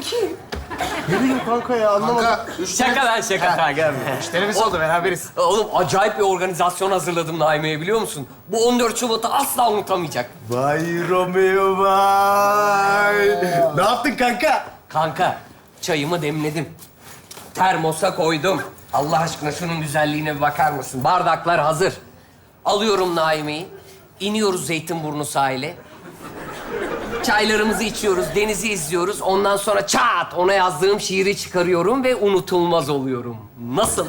Bu kim? Ne bileyim kanka ya anlamadım. Kanka, üç Şaka lan şaka. Ha, gelme. müşterimiz oldu beraberiz. Oğlum acayip bir organizasyon hazırladım Naime'ye biliyor musun? Bu 14 Şubat'ı asla unutamayacak. Vay Romeo vay. ne yaptın kanka? Kanka, çayımı demledim. Termosa koydum. Allah aşkına şunun güzelliğine bir bakar mısın? Bardaklar hazır. Alıyorum Naime'yi. iniyoruz Zeytinburnu sahile. Çaylarımızı içiyoruz, denizi izliyoruz. Ondan sonra çat ona yazdığım şiiri çıkarıyorum ve unutulmaz oluyorum. Nasıl?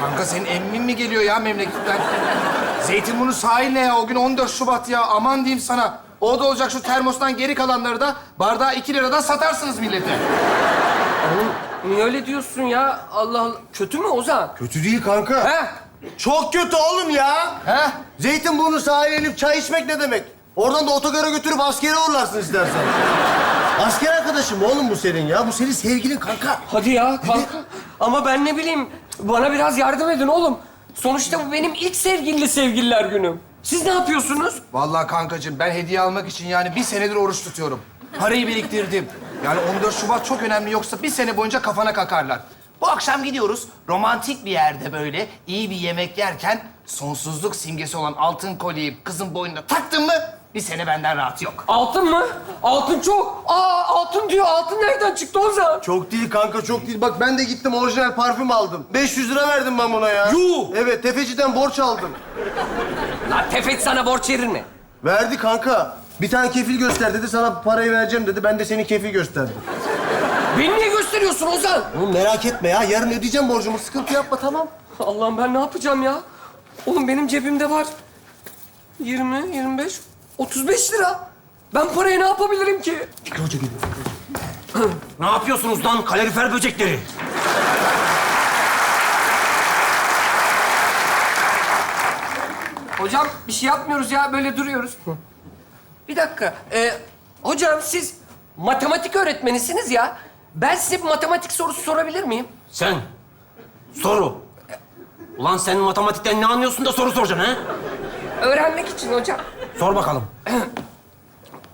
Kanka senin emmin mi geliyor ya memleketten? Zeytinburnu sahil ne ya? O gün 14 Şubat ya. Aman diyeyim sana. O da olacak şu termostan geri kalanları da bardağı 2 liradan satarsınız millete. Oğlum niye öyle diyorsun ya? Allah Allah. Kötü mü Ozan? Kötü değil kanka. He? Çok kötü oğlum ya. He? Zeytinburnu sahile inip çay içmek ne demek? Oradan da otogara götürüp askere uğurlarsın istersen. Asker arkadaşım oğlum bu senin ya. Bu senin sevgilin kanka. Hadi ya kanka. Ama ben ne bileyim, bana biraz yardım edin oğlum. Sonuçta bu benim ilk sevgili sevgililer günüm. Siz ne yapıyorsunuz? Vallahi kankacığım ben hediye almak için yani bir senedir oruç tutuyorum. Parayı biriktirdim. Yani 14 Şubat çok önemli yoksa bir sene boyunca kafana kakarlar. Bu akşam gidiyoruz romantik bir yerde böyle iyi bir yemek yerken sonsuzluk simgesi olan altın kolyeyi kızın boynuna taktın mı bir sene benden rahat yok. Altın mı? Altın çok. Aa altın diyor. Altın nereden çıktı Ozan? Çok değil kanka çok değil. Bak ben de gittim orijinal parfüm aldım. 500 lira verdim ben buna ya. Yuh! Evet tefeciden borç aldım. Lan tefet sana borç verir mi? Verdi kanka. Bir tane kefil göster dedi. Sana parayı vereceğim dedi. Ben de senin kefil gösterdim. Beni niye gösteriyorsun Ozan? Oğlum merak etme ya. Yarın ödeyeceğim borcumu. Sıkıntı yapma tamam. Allah'ım ben ne yapacağım ya? Oğlum benim cebimde var 20, 25, 35 lira. Ben parayı ne yapabilirim ki? Fikri Hoca geliyor. Ne yapıyorsunuz lan kalorifer böcekleri? Hocam bir şey yapmıyoruz ya böyle duruyoruz. Bir dakika. Ee, hocam siz matematik öğretmenisiniz ya. Ben size bir matematik sorusu sorabilir miyim? Sen soru. Ulan sen matematikten ne anlıyorsun da soru soracaksın ha? Öğrenmek için hocam. Sor bakalım.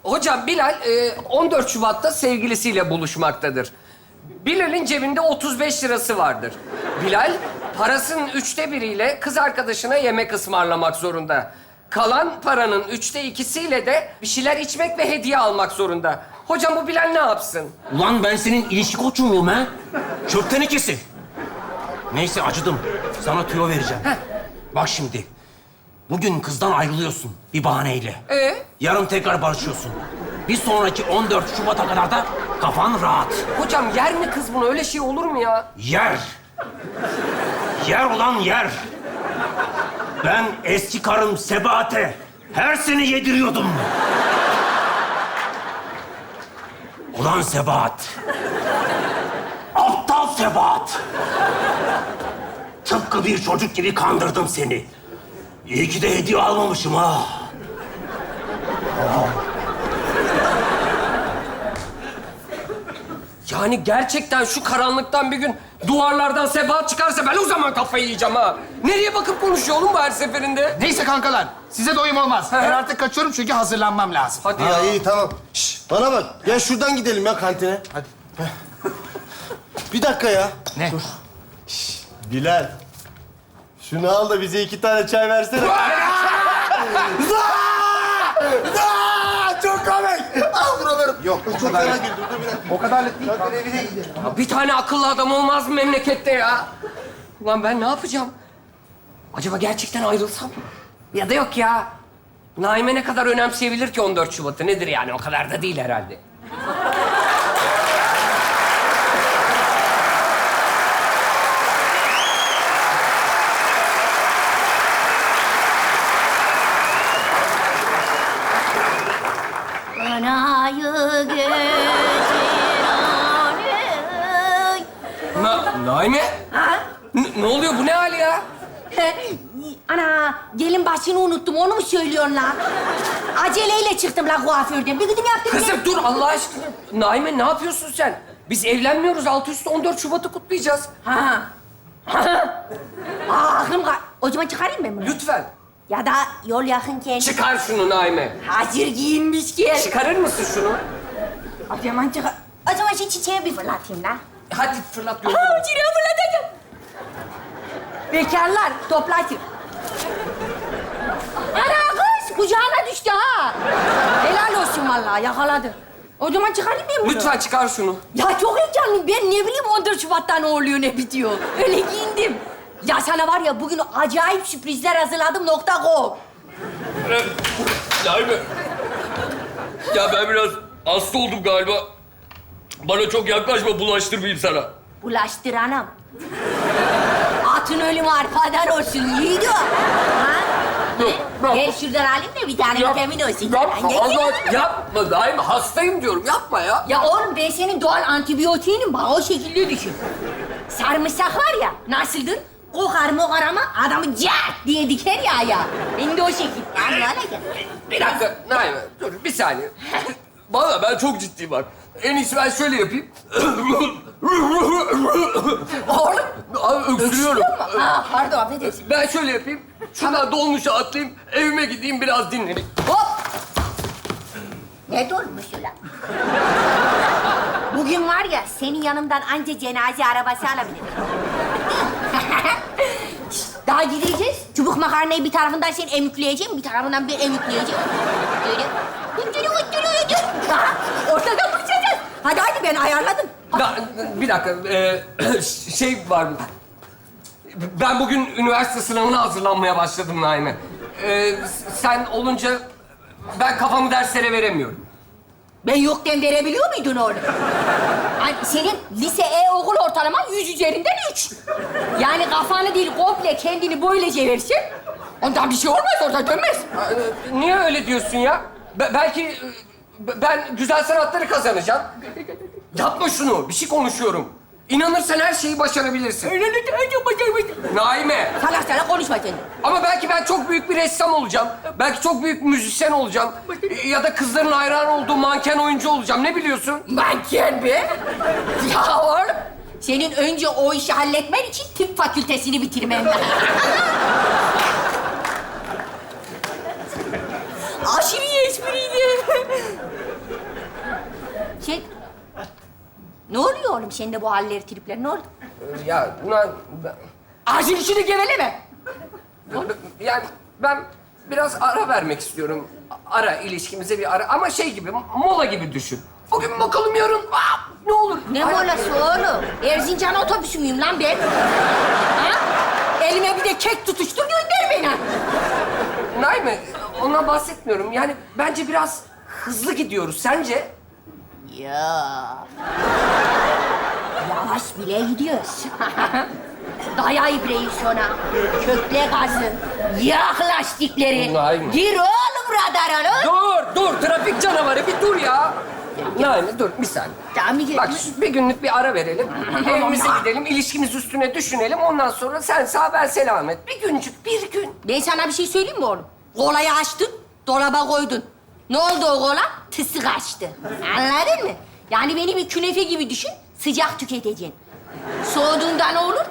Hocam Bilal e, 14 Şubat'ta sevgilisiyle buluşmaktadır. Bilal'in cebinde 35 lirası vardır. Bilal parasının üçte biriyle kız arkadaşına yemek ısmarlamak zorunda. Kalan paranın üçte ikisiyle de bir şeyler içmek ve hediye almak zorunda. Hocam bu Bilal ne yapsın? Ulan ben senin ilişki koçun muyum ha? Çöp tenekesi. Neyse acıdım. Sana tüyo vereceğim. Bak şimdi. Bugün kızdan ayrılıyorsun bir bahaneyle. Ee? Yarın tekrar barışıyorsun. Bir sonraki 14 Şubat'a kadar da kafan rahat. Hocam yer mi kız bunu? Öyle şey olur mu ya? Yer. Yer ulan yer. Ben eski karım Sebahat'e her sene yediriyordum. Ulan Sebahat. Aptal Sebahat. Tıpkı bir çocuk gibi kandırdım seni. İyi ki de hediye almamışım ha. Yani gerçekten şu karanlıktan bir gün duvarlardan sebat çıkarsa ben o zaman kafayı yiyeceğim ha. Nereye bakıp konuşuyor oğlum bu her seferinde? Neyse kankalar size doyum olmaz. Ben artık kaçıyorum çünkü hazırlanmam lazım. Hadi Ha ya. iyi tamam. Şş, bana bak. Ya şuradan gidelim ya kantine. Hadi. Bir dakika ya. Ne? Bilal. Şunu al da bize iki tane çay versene. Çok komik. Al buraları. Yok, o Çok kadar fena yok. güldüm. Dur bir dakika. O kadarlık değil. Kalk evine gidelim. Ya Bir tane akıllı adam olmaz mı memlekette ya? Ulan ben ne yapacağım? Acaba gerçekten ayrılsam? Ya da yok ya. Naime ne kadar önemseyebilir ki 14 Şubat'ı? Nedir yani? O kadar da değil herhalde. Anayı götür Na Naime? Ha? N- ne oluyor? Bu ne hali ya? Ana, gelin başını unuttum. Onu mu söylüyorsun lan? Aceleyle çıktım lan kuaförden. Bir gidin yaptım. Kızım dur Allah aşkına. Naime ne yapıyorsun sen? Biz evlenmiyoruz. Altı üstü 14 Şubat'ı kutlayacağız. Ha. Aa, aklım ka... O zaman çıkarayım ben bunu. Lütfen. Ya da yol yakınken... Çıkar şunu Naime. Hazır giyinmişken... Çıkarır mısın şunu? O zaman çıkar... O zaman şu çiçeği bir fırlatayım lan. Hadi fırlat Ha, görelim. çiçeği fırlatacağım. Bekarlar toplaşın. Ana kız kucağına düştü ha. Helal olsun vallahi yakaladı. O zaman çıkarayım ben bunu. Lütfen çıkar şunu. Ya çok heyecanlıyım. Ben ne bileyim 14 Şubat'ta ne oluyor ne bitiyor. Öyle giyindim. Ya sana var ya bugün acayip sürprizler hazırladım nokta com. Naime. Ya ben biraz hasta oldum galiba. Bana çok yaklaşma bulaştırmayayım sana. Bulaştır anam. Atın ölümü arpadan olsun yiğidim. Ha? Gel şuradan alayım da bir tane vitamin olsun. Yapma gel. Allah yapma daim hastayım diyorum yapma ya. Ya oğlum ben senin doğal antibiyotiğinim bak o şekilde düşün. Sarımsak var ya nasıldır? Kokar mokar ama adamı cak diye diker ya ya. Benim de o şekil. Yani öyle Bir dakika Naime dur bir saniye. Vallahi ben çok ciddiyim bak. En iyisi ben şöyle yapayım. Oğlum Abi öksürüyorum. Ha, pardon affedersin. Ben şöyle yapayım. Şuradan dolmuşa atlayayım. Evime gideyim biraz dinleneyim. Hop! Ne dolmuş ulan? Bugün var ya senin yanımdan anca cenaze arabası alabilirim. Daha gideceğiz. Çubuk makarnayı bir tarafından sen emükleyeceğim, bir tarafından ben emükleyeceğim. Böyle. Ortadan buluşacağız. Hadi hadi ben ayarladım. Da, bir dakika. e, şey var. Ben bugün üniversite sınavına hazırlanmaya başladım Naime. E, sen olunca ben kafamı derslere veremiyorum. Ben yokken verebiliyor muydun oğlum? Ay, senin lise E okul ortalaman yüz üzerinden üç. Yani kafanı değil komple kendini böylece versin. Ondan bir şey olmaz orada dönmez. E, Niye öyle diyorsun ya? Be- belki e, ben güzel sanatları kazanacağım. Yapma şunu. Bir şey konuşuyorum. İnanırsan her şeyi başarabilirsin. Naime. Salak salak konuşma sen. Ama belki ben çok büyük bir ressam olacağım. Belki çok büyük müzisyen olacağım. Ya da kızların hayran olduğu manken oyuncu olacağım. Ne biliyorsun? Manken be. Ya oğlum. Senin önce o işi halletmen için tıp fakültesini bitirmen lazım. Aşırı iyi espriydi. Şey... Ne oluyor oğlum sende bu halleri, tripler? Ne oldu? Ya buna... Ağzın içini geveleme. Yani ben biraz ara vermek istiyorum. Ara ilişkimize bir ara. Ama şey gibi, mola gibi düşün. Bugün bakalım yarın. Aa, ne olur. Ne Ay- molası oğlum? Erzincan otobüsü müyüm lan ben? Ha? Elime bir de kek tutuştur gönder beni. Naime, ondan bahsetmiyorum. Yani bence biraz hızlı gidiyoruz. Sence? Ya. Yavaş bile gidiyoruz. Daya ibreyi sona. Kökle gazın. Yak lastikleri. Vay mı? Gir oğlum radara lan. Dur, dur. Trafik canavarı bir dur ya. Naime dur bir saniye. Tamam bir Bak şu bir günlük bir ara verelim. Evimize gidelim, ilişkimiz üstüne düşünelim. Ondan sonra sen sağ ben selamet. Bir güncük, bir gün. Ben sana bir şey söyleyeyim mi oğlum? Kolayı açtın, dolaba koydun. Ne oldu o kola? Tısı kaçtı. Anladın mı? Yani beni bir künefe gibi düşün, sıcak tüketeceksin. Soğuduğunda ne olur?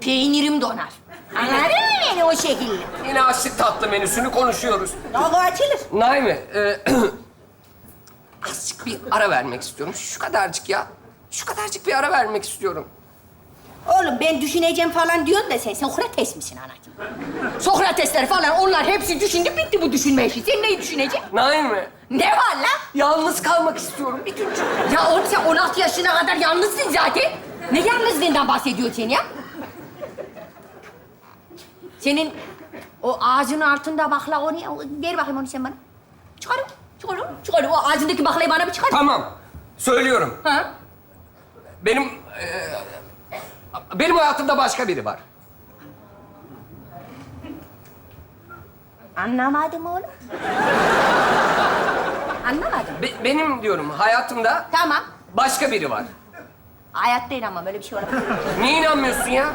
Peynirim donar. Anladın mı beni o şekilde? Yine açlık tatlı menüsünü konuşuyoruz. Dalga açılır. Naime, e, azıcık bir ara vermek istiyorum. Şu kadarcık ya. Şu kadarcık bir ara vermek istiyorum. Oğlum ben düşüneceğim falan diyorsun da sen Sokrates misin anacığım? Sokratesler falan onlar hepsi düşündü bitti bu düşünme işi. Sen neyi düşüneceksin? Naime, Ne var lan? yalnız kalmak istiyorum bir güncük. Ya oğlum sen 16 yaşına kadar yalnızsın zaten. Ne yalnızlığından bahsediyorsun sen ya? Senin o ağzının altında bakla o ne? O- Ver bakayım onu sen bana. Çıkar, çıkar, çıkar. O ağzındaki baklayı bana bir çıkar. Tamam, söylüyorum. Ha? Benim, e, benim hayatımda başka biri var. Anlamadım oğlum. Anlamadım. Be- benim diyorum hayatımda Tamam. başka biri var. Hayatta inanmam öyle bir şey olamaz. Niye inanmıyorsun ya?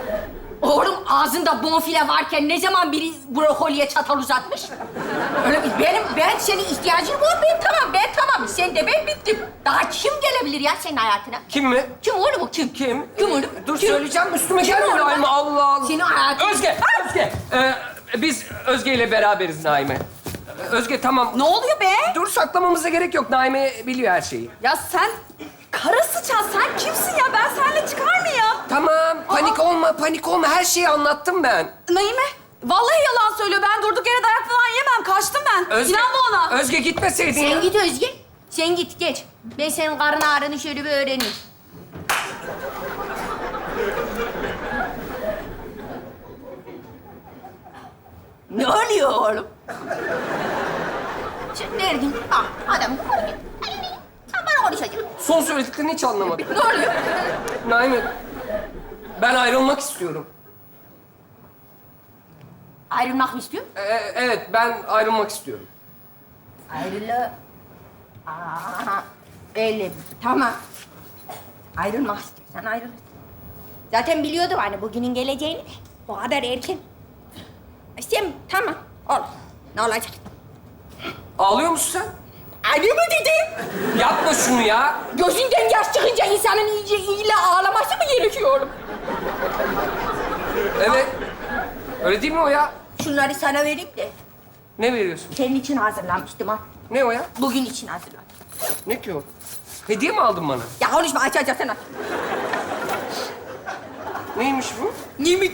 Oğlum ağzında bonfile varken ne zaman biri brokoliye çatal uzatmış? Öyle bir, benim, ben senin ihtiyacın var, ben tamam, ben tamam. Sen de ben bittim. Daha kim gelebilir ya senin hayatına? Kim mi? Kim oğlum o kim? Kim? Kim oğlum? Dur Kim? söyleyeceğim üstüme Kim gelme? Naime Allah Allah. Senin hayatın... Özge, Özge. Ee, biz Özge ile beraberiz Naime. Özge tamam. Ne oluyor be? Dur saklamamıza gerek yok. Naime biliyor her şeyi. Ya sen Kara sıçan sen kimsin ya? Ben seninle çıkar mıyım? Tamam, panik olma, panik olma. Her şeyi anlattım ben. Naime, vallahi yalan söylüyor. Ben durduk yere dayak falan yemem. Kaçtım ben. Özge, İnanma ona. Özge gitmeseydin ya. Sen git Özge. Sen git geç. Ben senin karın ağrını şöyle bir öğreneyim. Ne oluyor oğlum? Sen derdin. Ah, adam konuşuyor. Sen bana konuşacaksın. Son söylediklerini hiç anlamadım. Ne oluyor? Naime, ben ayrılmak istiyorum. Ayrılmak mı istiyorsun? Ee, evet, ben ayrılmak istiyorum. Ayrılı. Aha, öyle. Tamam. Ayrılmak istiyorsan ayrıl. Zaten biliyordum hani bugünün geleceğini de. O kadar erken. Sen tamam. Ol. Ne olacak? Ağlıyor musun sen? Ayrı mı dedim? Yapma şunu ya. Gözünden yaş çıkınca insanın iyice iyiyle ağlaması mı gerekiyor oğlum? Evet. Öyle değil mi o ya? Şunları sana vereyim de. Ne veriyorsun? Senin için hazırlamıştım ha. Ne o ya? Bugün için hazırladım. Ne ki o? Hediye mi aldın bana? Ya konuşma aç aç açsana. Neymiş bu? Ne mi?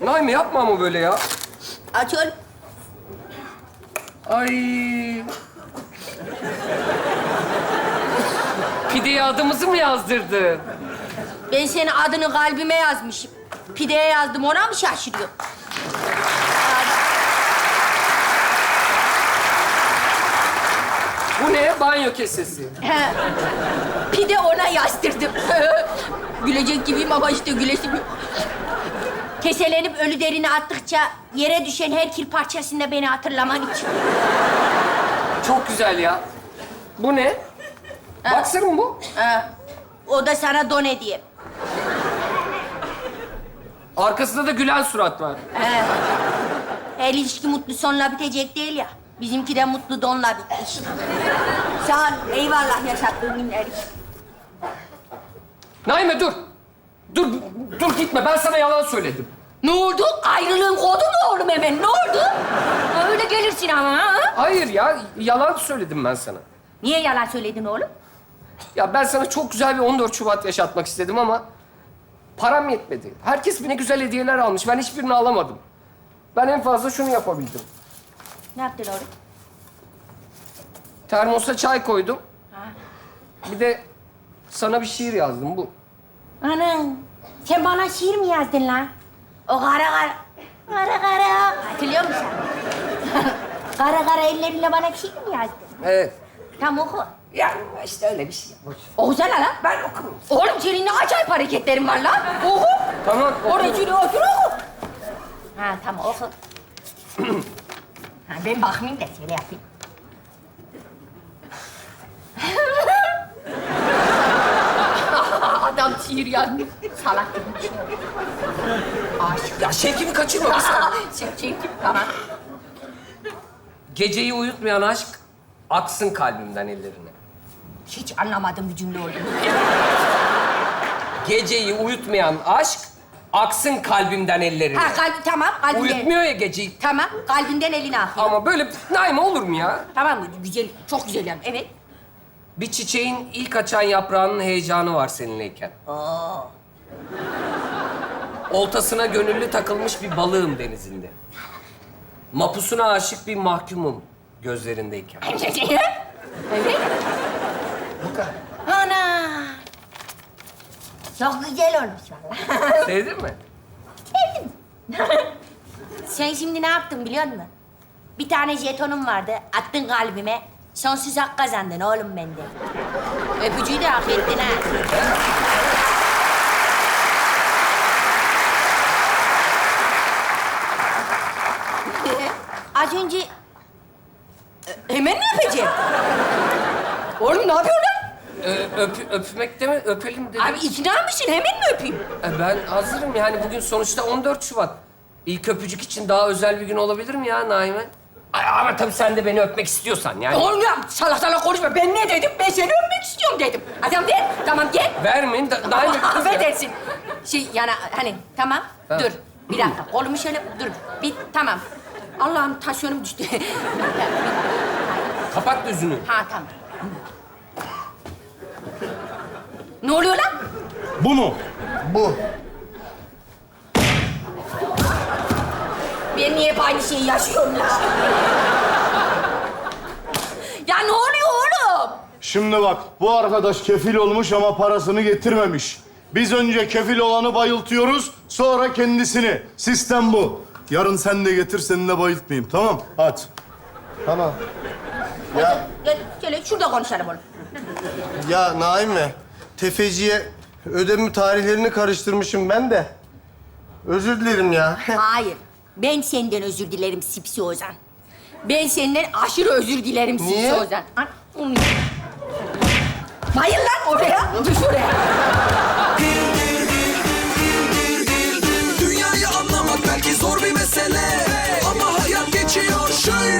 Naime yapma ama böyle ya. Aç oğlum. Ay. Pideye adımızı mı yazdırdın? Ben senin adını kalbime yazmışım. Pideye yazdım ona mı şaşırıyorsun? Bu ne? Banyo kesesi. He. Pide ona yazdırdım. Gülecek gibiyim ama işte gülesim yok. Keselenip ölü derini attıkça yere düşen her kil parçasında beni hatırlaman için. Çok güzel ya. Bu ne? Baksana mı bu? He. O da sana don hediye. Arkasında da gülen surat var. He. Her ilişki mutlu sonla bitecek değil ya. Bizimki de mutlu donla bitmiş. Sağ ol. Eyvallah yaşattığın günler için. Naime dur. Dur, dur gitme. Ben sana yalan söyledim. Ne oldu? Ayrılığın kodu mu oğlum hemen? Ne oldu? Öyle gelirsin ama. ha? Hayır ya, yalan söyledim ben sana. Niye yalan söyledin oğlum? Ya ben sana çok güzel bir 14 Şubat yaşatmak istedim ama param yetmedi. Herkes ne güzel hediyeler almış. Ben hiçbirini alamadım. Ben en fazla şunu yapabildim. Ne yaptın oğlum? Termosa çay koydum. Bir de sana bir şiir yazdım bu. Anam, sen bana şiir mi yazdın lan? O kara kara... Kara kara... Hatırlıyor musun? kara kara ellerinle bana bir şiir mi yazdın? Evet. Tam oku. Ya işte öyle bir şey. Boş. Okusana lan. Ben okurum. Oğlum senin ne acayip hareketlerin var lan. Oku. Tamam. Oraya şöyle otur oku. Ha tamam oku. ha, ben bakmayayım da şöyle yapayım. Adam şiir yazmış. Salak gibi şey. Aşık. Ya şevkimi kaçırma. bir saniye. Çek çek. Tamam. Geceyi uyutmayan aşk aksın kalbimden ellerine. Hiç anlamadım bir cümle oldu. Geceyi uyutmayan aşk aksın kalbimden ellerine. Ha kalbi tamam kalbinden. Uyutmuyor ya geceyi. Tamam kalbinden eline akıyor. Ama böyle Naime olur mu ya? Tamam mı? Güzel, çok güzel yani. Evet. Bir çiçeğin ilk açan yaprağının heyecanı var seninleyken. Oltasına gönüllü takılmış bir balığım denizinde. Mapusuna aşık bir mahkumum gözlerindeyken. evet. Kadar. Ana. Çok güzel olmuş vallahi. Sevdin mi? Sevdim. Sen şimdi ne yaptın biliyor musun? Bir tane jetonum vardı. Attın kalbime. Sonsuz hak kazandın oğlum bende. Öpücüğü de hak ettin ha. Az önce... Ö- Hemen mi öpeceğim? Oğlum ne yapıyorsun? Ee, öp, öpmek deme, öpelim dedim. Abi ikna mısın? Hemen mi öpeyim? E, ben hazırım yani bugün sonuçta 14 Şubat. İlk öpücük için daha özel bir gün olabilir mi ya Naime? Ay, ama tabii sen de beni öpmek istiyorsan yani. Oğlum ya salak salak konuşma. Ben ne dedim? Ben seni öpmek istiyorum dedim. Adam ver. Tamam gel. Vermeyin. Da, Naime kız ya. Affedersin. Şey yani hani tamam. Ha. Dur. Bir dakika. Kolumu şöyle dur. Bir tamam. Allah'ım tansiyonum düştü. Kapat gözünü. ha tamam. Ne oluyor lan? Bu mu? Bu. Ben niye hep aynı şeyi yaşıyorum ya? ya ne oluyor oğlum? Şimdi bak, bu arkadaş kefil olmuş ama parasını getirmemiş. Biz önce kefil olanı bayıltıyoruz, sonra kendisini. Sistem bu. Yarın sen de getir, seni de bayıltmayayım. Tamam? Hadi. Tamam. Ya, Gel, gel şurada konuşalım oğlum. ya Naime, tefeciye ödeme tarihlerini karıştırmışım ben de. Özür dilerim ya. Hayır. Ben senden özür dilerim Sipsi Ozan. Ben senden aşırı özür dilerim Sipsi Niye? Ozan. An-. Bayıl lan oraya. Düş oraya. Dünyayı anlamak belki zor bir mesele Ama hayat geçiyor şöyle